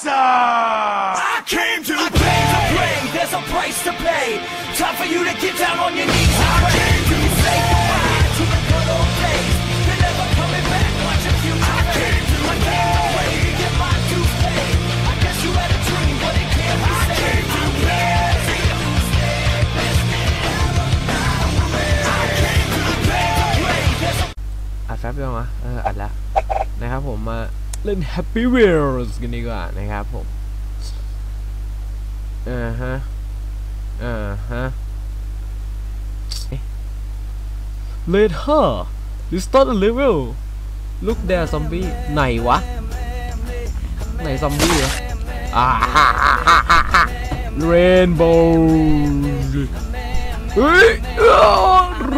Awesome! I came to play to play. There's a price to pay. Time for you to get down on your knees. I came to say goodbye to the good old days. You're never coming back. Watch your future I came to I came to play to get my dues paid. I guess you had a dream, but it can't be saved. I came to play. I came to play to play. There's a อัดแฟบยังวะเอออัดแล้วนะครับผมมา เล่น Happy Wheels กันดีกว่านะครับผมอ่าฮะอ่าฮะ Let her restart the level look there zombie ไหนวะ ไหนซอมบี้วะอ่า Rainbow เฮ้ย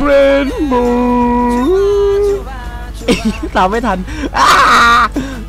Rainbow ตามไม่ทันอ้า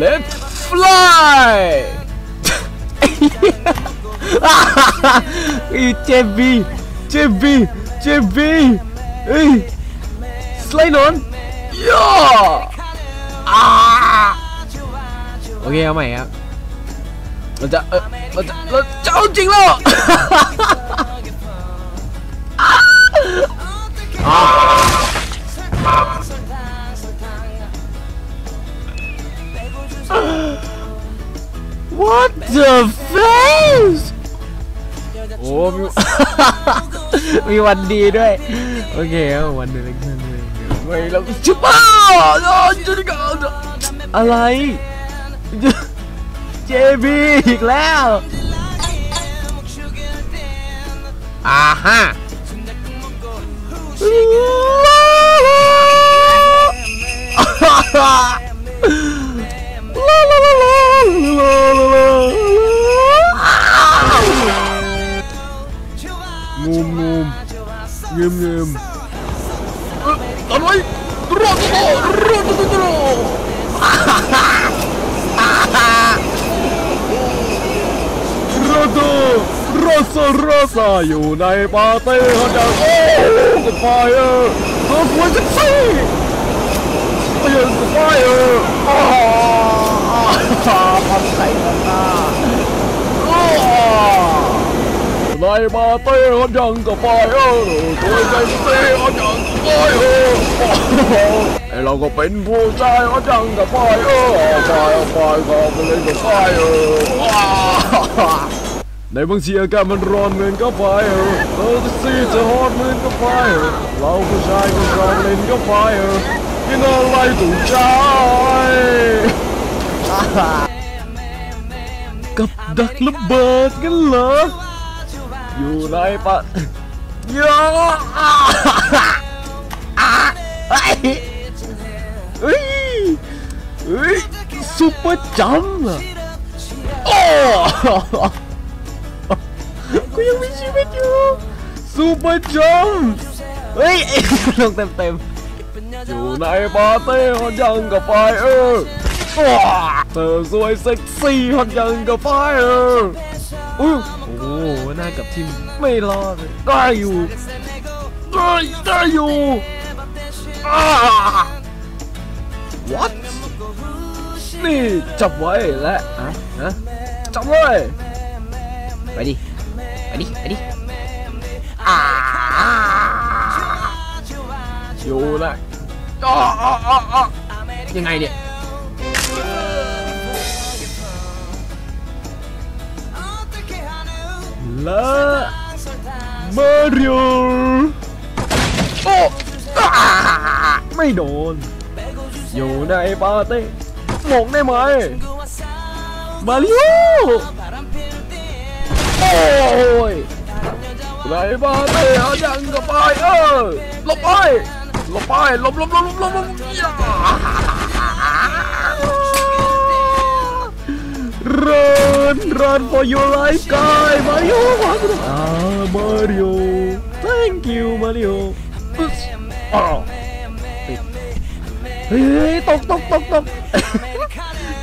Let's fly อีเจบีเจบีเจบีเอ้ยสไลด์นอน วันดีด้วย โอเควันดีเลยกันเลยไม่เราชิบ้าจะอะไร เจบีอีกแล้วอ่าฮะงู ดรอสรอสอยู่ในปาร์ตี้เขาจะโอ้กับไฟเออเธอสวยจังสิเตือนกับไฟเอออ้าวทำใส่กันนะใน มาเต้เขายังกับไฟเออตัวใจเต้เขายังกับไฟเออไอเราก็เป็นผู้ชายเขายังกับไฟเออไฟไฟก็ไปเล่นกับไฟเออในบางทีอากาศมันร้อนเหมือนกับไฟเออเออซีจะฮอตเหมือนกับไฟเออเราผู้ชายก็ชอบเล่นกับไฟเออกินอะไรถูกใจกับดักระเบิดกันเหรอ อยู่ในปะยาเฮ้ยเฮ้ยเฮ้ยซุปเปอร์จัมป์อะโอ้กูยังมีชีวิตอยู่ซุปเปอร์จัมป์เฮ้ยลงเต็มเต็มๆอยู่ในปาร์ตี้ฮอตยังกับไฟเออว้าเธอสวยเซ็กซี่ฮอตยังกับไฟเออ อุ้ยโอ้โหหน้ากับทิมไม่รอดเลยได้อยู่ได้ได้อยู่ what นี่จับไว้และอะฮะจับไว้ไปดิไปดิไปดิอ่าอยู่นะอ่าอ่าอ่าอ่ายังไงเนี่ย และมาริโอโอ้ไม่โดน อยู่ในปาร์ตี้หลงได้ไหม มาริโอโอ้ยในปาร์ตี้เอายังกับไปเออหลบไปหลบไปหลบหลบหลบหลบหลบหลบ Run, run for your life, guy! Mario, ah, Mario, thank you, Mario. อ้เฮ้ยตกตกตกตก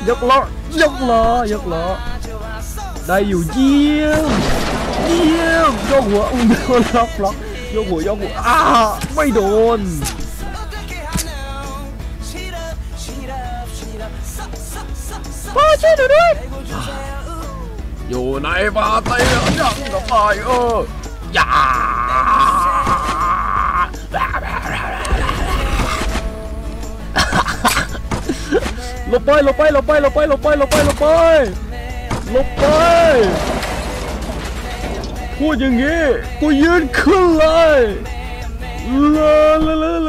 ยกล้อยกล้อยกล้อได้อยู่เยี่ยมเยี่ยมยกหัวอุ้มโดนล็อกล็อกยกหัวยกหัวอ้าไม่โดน พ่อช่วยหนูด้วยอยู่ในบาเตียนยังกัไปเอออย่าหลบไปหลบไปหลบไปหลบไปหลบไปหลบไปหลบไปหลบไปพูดอย่างงี้กูยืนขึ้นเลยลาลล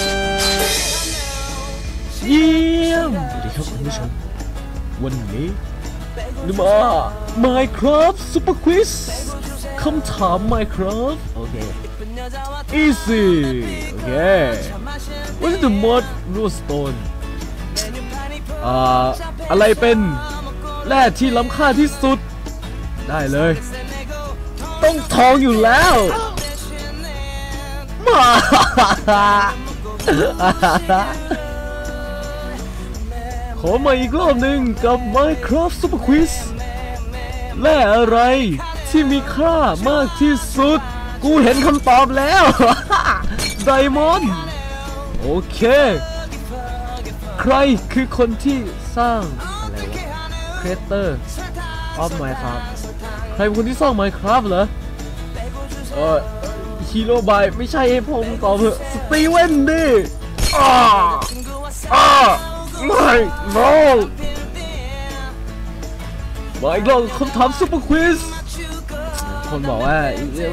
เยี่ยมสวัสดีครับคุณผู้ชม วันนี้นมา Minecraft Super Quiz คำถาม Minecraft โอเค easy โอเค What is the mod Rustone อ่าอะไรเป็นแร่ที่ล้ำค่าที่สุด ได้เลย ต้องทองอยู่แล้วมา ขอมาอีกรอบหนึ่งกับ Minecraft Super Quiz แร่อะไรที่มีค่ามากที่สุด กูเห็นคำตอบแล้ว ไดมอนด์โอเค ใครคือคนที่สร้าง อะไรวะ Creator of Minecraft ใครเป็นคนที่สร้าง Minecraft เหรอ เออฮีโร่บายไม่ใช่ให้ผมตอบเถอะสตีเวนดิอ่ ไม่ no มาอีกรอบคำถามซุปเปอร์ควิสคนบอกว่า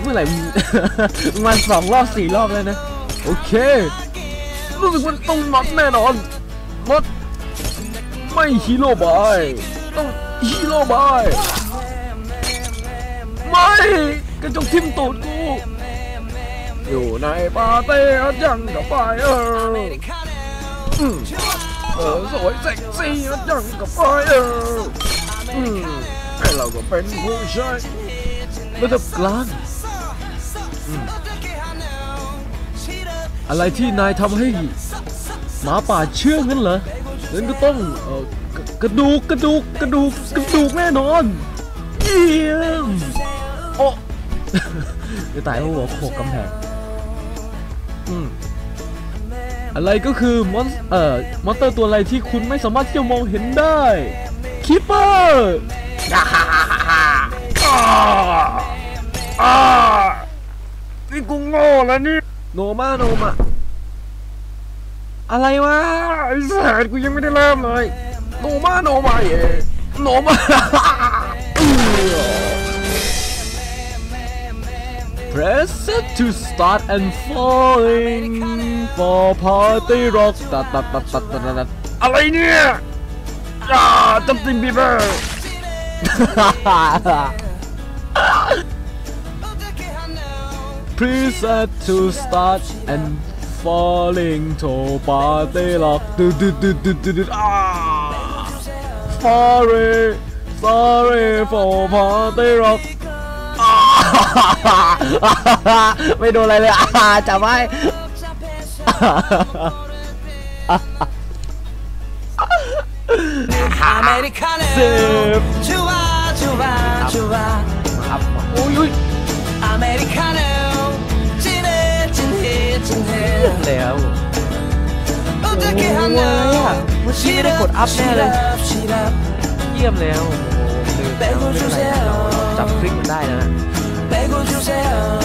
เมื่อไหร่มึงมาสองรอบสี่รอบแล้วนะ โอเค รู้สึกมันต้องมัดแน่นอนมัดไม่ฮีโร่บายต้องฮีโร่บายไม่กระจกทิ่มตูดกู อยู่ในปาเต้ยังกับไฟเออ เออสวยเซ็กซี่ยังกับไฟเอออืมไอเราก็เป็นผู้ชายระดับกลางอะไรที่นายทำให้หมาป่าเชื่องงั้นเหรองั้นก็ต้องเออกระกระดูกกระดูกกระดูกกระดูกแน่นอนเยี่ยมโอ้จะตายเพราะหัวโขกกำแพงอืม อะไรก็คือมอนเอ่อมอนเตอร์ตัวอะไรที่คุณไม่สามารถที่จะมองเห็นได้คิปเปอร์นี่กูโง่แล้วนี่โนมาโนมาอะไรวะไอ้แสนกูยังไม่ได้เริ่มเลยโนมาโนมาเย่โนมา Press it to start and falling for party rock ตัดตัดตัดตัดตัดตัดอะไรเนี่ยอ่าจัสตินบีเบอร์ Preset to start and falling to party rock ดูดูดูดูดูดูอ่า Sorry Sorry for party rock ไม่โดนอะไรเลยจับไว้เสิร์ฟครับอุ้ยอุ้ยแล้วเมื่อกี้ไม่ได้กดอัพแน่เลยเยี่ยมแล้วโมแใช่อะไรจับคลิกมันได้นะ 빼고 주세요.